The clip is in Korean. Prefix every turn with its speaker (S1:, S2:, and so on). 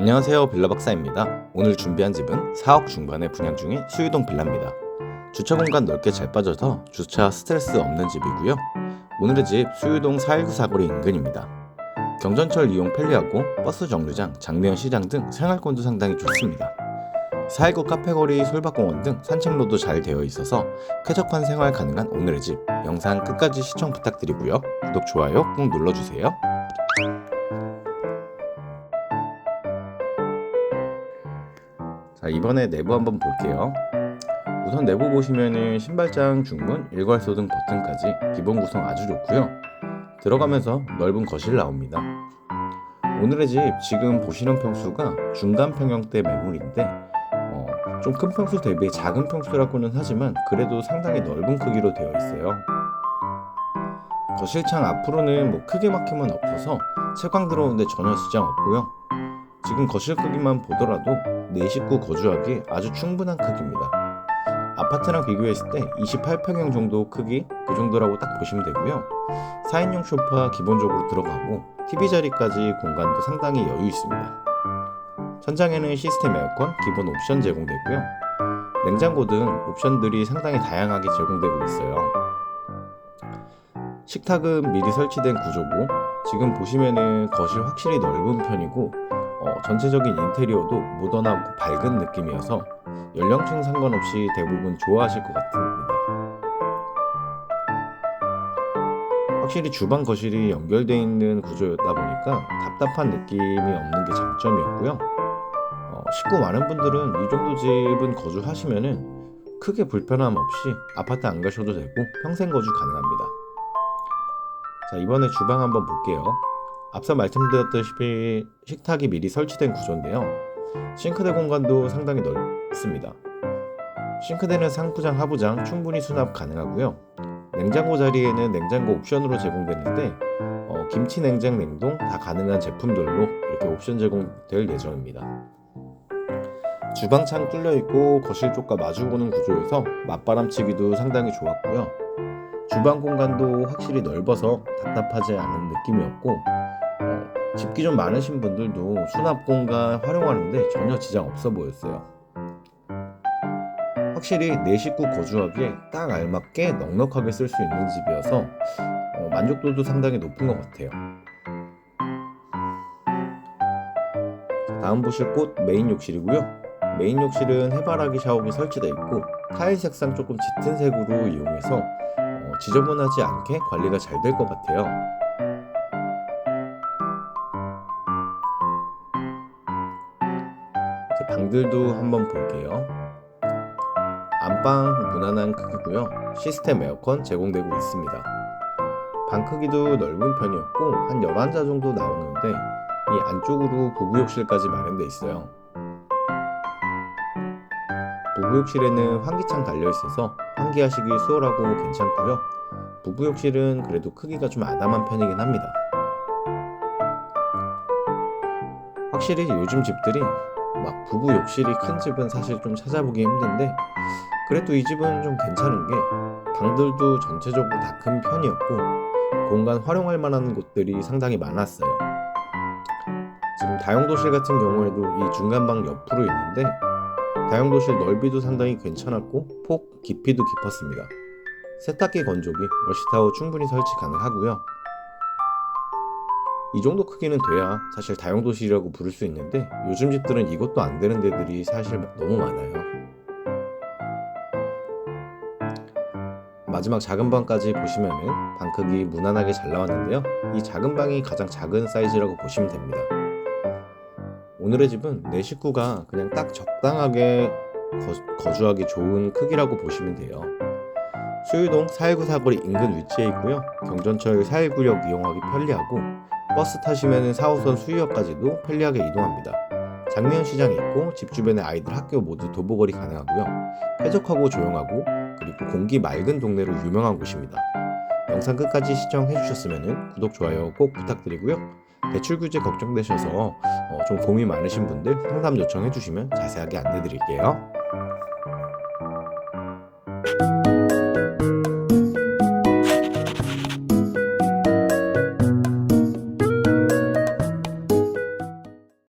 S1: 안녕하세요 빌라 박사입니다. 오늘 준비한 집은 4억 중반에 분양 중인 수유동 빌라입니다. 주차 공간 넓게 잘 빠져서 주차 스트레스 없는 집이고요. 오늘의 집 수유동 419 사거리 인근입니다. 경전철 이용 편리하고 버스 정류장, 장미연 시장 등 생활권도 상당히 좋습니다. 419 카페거리 솔밭공원 등 산책로도 잘 되어 있어서 쾌적한 생활 가능한 오늘의 집 영상 끝까지 시청 부탁드리고요. 구독, 좋아요 꾹 눌러주세요. 자 이번에 내부 한번 볼게요. 우선 내부 보시면은 신발장, 중문, 일괄소 등 버튼까지 기본 구성 아주 좋고요. 들어가면서 넓은 거실 나옵니다. 오늘의 집 지금 보시는 평수가 중간 평형대 매물인데 어, 좀 큰 평수 대비 작은 평수라고는 하지만 그래도 상당히 넓은 크기로 되어 있어요. 거실창 앞으로는 뭐 크게 막힘은 없어서 채광 들어오는데 전혀 지장 없고요. 지금 거실 크기만 보더라도 4식구 거주하기 아주 충분한 크기입니다. 아파트랑 비교했을 때 28평형 정도 크기 그 정도라고 딱 보시면 되고요. 4인용 소파 기본적으로 들어가고 TV 자리까지 공간도 상당히 여유 있습니다. 천장에는 시스템 에어컨 기본 옵션 제공되고요. 냉장고 등 옵션들이 상당히 다양하게 제공되고 있어요. 식탁은 미리 설치된 구조고 지금 보시면은 거실 확실히 넓은 편이고 어, 전체적인 인테리어도 모던하고 밝은 느낌이어서 연령층 상관없이 대부분 좋아하실 것 같습니다. 확실히 주방 거실이 연결되어 있는 구조였다 보니까 답답한 느낌이 없는 게 장점이었고요. 어, 식구 많은 분들은 이 정도 집은 거주하시면은 크게 불편함 없이 아파트 안 가셔도 되고 평생 거주 가능합니다. 자 이번에 주방 한번 볼게요. 앞서 말씀드렸다시피 식탁이 미리 설치된 구조인데요. 싱크대 공간도 상당히 넓습니다. 싱크대는 상부장, 하부장 충분히 수납 가능하고요. 냉장고 자리에는 냉장고 옵션으로 제공되는데 어, 김치 냉장, 냉동 다 가능한 제품들로 이렇게 옵션 제공될 예정입니다. 주방 창 뚫려 있고 거실 쪽과 마주보는 구조여서 맞바람치기도 상당히 좋았고요. 주방 공간도 확실히 넓어서 답답하지 않은 느낌이었고 어, 집기 좀 많으신 분들도 수납 공간 활용하는데 전혀 지장 없어 보였어요. 확실히 내 식구 거주하기에 딱 알맞게 넉넉하게 쓸 수 있는 집이어서 어, 만족도도 상당히 높은 것 같아요. 자, 다음 보실 곳 메인 욕실이고요. 메인 욕실은 해바라기 샤워기 설치되어 있고 타일 색상 조금 짙은 색으로 이용해서 어, 지저분하지 않게 관리가 잘 될 것 같아요. 방들도 한번 볼게요. 안방 무난한 크기고요. 시스템 에어컨 제공되고 있습니다. 방 크기도 넓은 편이었고 한 11자 정도 나오는데 이 안쪽으로 부부욕실까지 마련되어 있어요. 부부욕실에는 환기창 달려 있어서 환기하시기 수월하고 괜찮고요. 부부욕실은 그래도 크기가 좀 아담한 편이긴 합니다. 확실히 요즘 집들이 막 부부 욕실이 큰 집은 사실 좀 찾아보기 힘든데 그래도 이 집은 좀 괜찮은 게 방들도 전체적으로 다 큰 편이었고 공간 활용할 만한 곳들이 상당히 많았어요. 지금 다용도실 같은 경우에도 이 중간방 옆으로 있는데 다용도실 넓이도 상당히 괜찮았고 폭 깊이도 깊었습니다. 세탁기 건조기, 워시타워 충분히 설치 가능하고요. 이 정도 크기는 돼야 사실 다용도실이라고 부를 수 있는데 요즘 집들은 이것도 안 되는 데들이 사실 너무 많아요. 마지막 작은 방까지 보시면은 방 크기 무난하게 잘 나왔는데요. 이 작은 방이 가장 작은 사이즈라고 보시면 됩니다. 오늘의 집은 내 식구가 그냥 딱 적당하게 거, 주하기 좋은 크기라고 보시면 돼요. 수유동 419 사거리 인근 위치에 있고요. 경전철 419역 이용하기 편리하고 버스 타시면 4호선 수유역까지도 편리하게 이동합니다. 장미연 시장이 있고 집 주변의 아이들 학교 모두 도보거리 가능하고요. 쾌적하고 조용하고 그리고 공기 맑은 동네로 유명한 곳입니다. 영상 끝까지 시청해 주셨으면 구독, 좋아요 꼭 부탁드리고요. 대출 규제 걱정되셔서 어, 좀 고민 많으신 분들 상담 요청해 주시면 자세하게 안내 드릴게요.